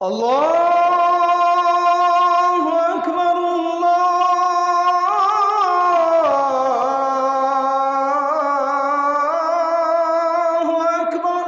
الله أكبر الله أكبر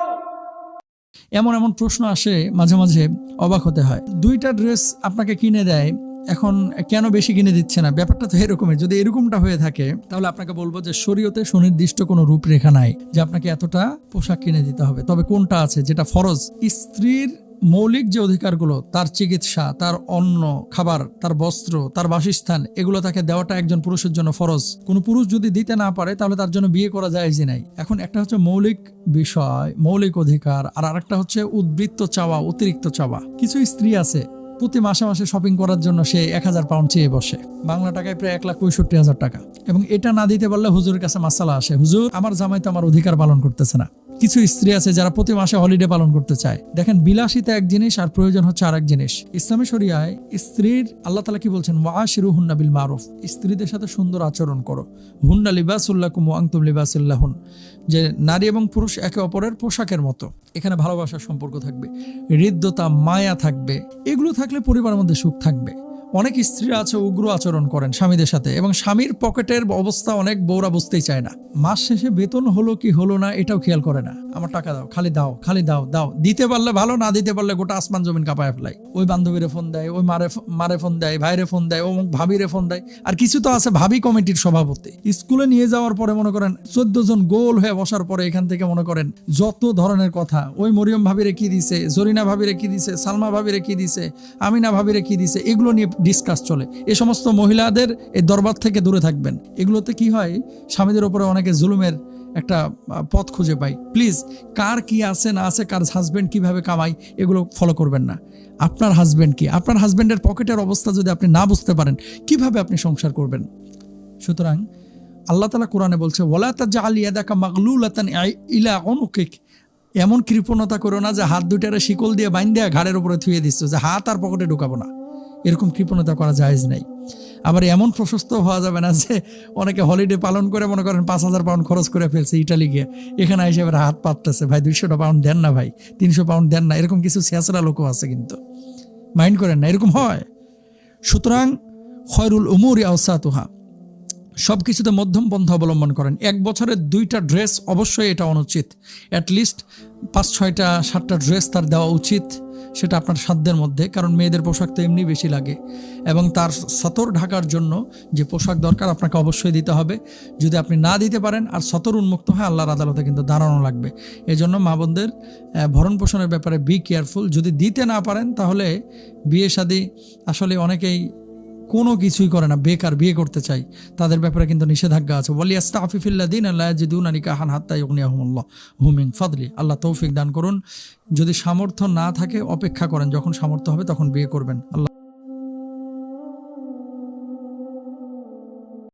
এমন এমন প্রশ্ন আসে মাঝে মাঝে অবাক হতে হয় দুইটা ড্রেস আপনাকে কিনে দেয় এখন কেন বেশি কিনে দিচ্ছে না ব্যাপারটা তো এরকমের যদি এরকমটা হয়ে থাকে তাহলে আপনাকে বলবো যে শরীয়তে সুনির্দিষ্ট কোনো রূপরেখা নাই যে আপনাকে এতটা পোশাক কিনে দিতে হবে তবে কোনটা আছে যেটা ফরজ স্ত্রীর মৌলিক যে অধিকারগুলো, তার চিকিৎসা, তার অন্ন, খাবার, তার বস্ত্র, তার বাসস্থান, এগুলো তাকে দেওয়াটা একজন পুরুষের জন্য ফরজ। কোনো পুরুষ যদি দিতে না পারে, তাহলে তার জন্য বিয়ে করা যায় যে নাই। এখন একটা হচ্ছে মৌলিক বিষয়, মৌলিক অধিকার, আর আরেকটা হচ্ছে উদ্বৃত্ত চাওয়া, অতিরিক্ত চাওয়া। কিছু স্ত্রী আছে, প্রতি মাসে মাসে শপিং করার জন্য সে এক হাজার পাউন্ড চেয়ে বসে। বাংলা টাকায় প্রায় এক লাখ পঁয়ষট্টি হাজার টাকা। এবং এটা না দিতে পারলে হুজুরের কাছে মাসালা আসে। হুজুর, আমার জামাই তো আমার অধিকার পালন করতেছে না। কিছু স্ত্রী আছে যারা প্রতি মাসে হলিডে পালন করতে চায়। দেখেন, বিলাসিতা এক জিনিস আর প্রয়োজন হচ্ছে আরেক জিনিস। ইসলামী শরিয়ায় স্ত্রীর, আল্লাহ তালা কি বলছেন? ওয়াশিরু হুন্না বিল মারুফ স্ত্রীদের সাথে সুন্দর আচরণ করো। হুন্না লিবাসুল্লাহ কুমু আংতুম লিবাসুল্লাহুন যে নারী এবং পুরুষ একে অপরের পোশাকের মতো। এখানে ভালোবাসার সম্পর্ক থাকবে। হৃদ্যতা, মায়া থাকবে। এগুলো থাকলে পরিবারের মধ্যে সুখ থাকবে। অনেক স্ত্রীরা আছে, উগ্র আচরণ করেন স্বামীদের সাথে এবং স্বামীর পকেটের অবস্থা অনেক বৌরা বুঝতেই চায় না। মাস শেষে বেতন হলো কি হলো না, এটাও খেয়াল করে না। আমার টাকা দাও, খালি দাও খালি দাও দাও। দিতে পারলে ভালো, না দিতে পারলে গোটা আসমান জমিন কাঁপায় ফেলাই। ওই বান্ধবীরে ফোন দেয়, ওই মারে মারে ফোন দেয়, ভাইরে ফোন দেয়, অমুক ভাবিরে ফোন দেয়। আর কিছু তো আছে ভাবি কমিটির সভাপতি। স্কুলে নিয়ে যাওয়ার পরে মনে করেন চোদ্দ জন গোল হয়ে বসার পরে এখান থেকে মনে করেন যত ধরনের কথা, ওই মরিয়ম ভাবিরে কি দিছে, জরিনা ভাবিরে কি দিছে, সালমা ভাবিরে কি দিছে, আমিনা ভাবিরে কি দিছে, এগুলো নিয়ে ডিসকাস চলে। এ সমস্ত মহিলাদের এই দরবার থেকে দূরে থাকবেন। এগুলোতে কি হয়, স্বামীদের ওপরে অনেকে জুলুমের একটা পথ খুঁজে পাই প্লিজ কার কি আছে, না আছে, কার হাজব্যান্ড কীভাবে কামাই এগুলো ফলো করবেন না। আপনার হাজব্যান্ড কি? আপনার হাজব্যান্ডের পকেটের অবস্থা যদি আপনি না বুঝতে পারেন, কীভাবে আপনি সংসার করবেন? সুতরাং, আল্লাহ তালা কোরআনে বলছে ওলা তাজা আলিয়া দেখা মাগলুলাতান ইলা অনুকিক এমন কৃপণতা করো না যে হাত দুটারে শিকল দিয়ে বাইন দেয়া ঘাড়ের উপরে থুয়ে দিচ্ছ, যে হাত আর পকেটে ঢুকাবো না। এরকম কৃপণতা করা জায়েজ নাই। আবার এমন প্রশস্ত হওয়া যাবে না যে অনেকে হলিডে পালন করে, মনে করেন পাঁচ হাজার পাউন্ড খরচ করে ফেলছে ইটালি গিয়ে। এখানে এসে এবার হাত পাততেছে, ভাই দুইশোটা পাউন্ড দেন না ভাই, তিনশো পাউন্ড দেন না। এরকম কিছু ছেঁচড়া লোকও আছে কিন্তু। মাইন্ড করেন না, এরকম হয়। সুতরাং খয়রুল উমুর আওসাতুহা সব কিছুতে মধ্যম পন্থা অবলম্বন করেন। এক বছরের দুইটা ড্রেস অবশ্যই এটা অনুচিত। অ্যাটলিস্ট পাঁচ, ছয়টা, সাতটা ড্রেস তার দেওয়া উচিত। সেটা আপনার সাধ্যের মধ্যে, কারণ মেয়েদের পোশাক তো এমনি বেশি লাগে। এবং তার সতর ঢাকার জন্য যে পোশাক দরকার আপনাকে অবশ্যই দিতে হবে। যদি আপনি না দিতে পারেন, আর সতর উন্মুক্ত হয়, আল্লাহর আদালতে কিন্তু দাঁড়ানো লাগবে। এজন্য জন্য মা বোনদের ভরণ পোষণের ব্যাপারে বি কেয়ারফুল যদি দিতে না পারেন, তাহলে বিয়ে শাদী আসলে অনেকেই কোনো কিছুই করে না, বেকার বিয়ে করতে চাই, তাদের ব্যাপারে কিন্তু নিষেধাজ্ঞা আছে। ওয়ালিয়াস্তা আফিফিল্লা দিন আল্লাহ জিদুন আলী কাহান হাত্তা ইউনিয়াহমুল্লাহ হুমিং ফাদলি, আল্লাহ তৌফিক দান করুন। যদি সামর্থ্য না থাকে, অপেক্ষা করেন, যখন সামর্থ্য হবে তখন বিয়ে করবেন। আল্লাহ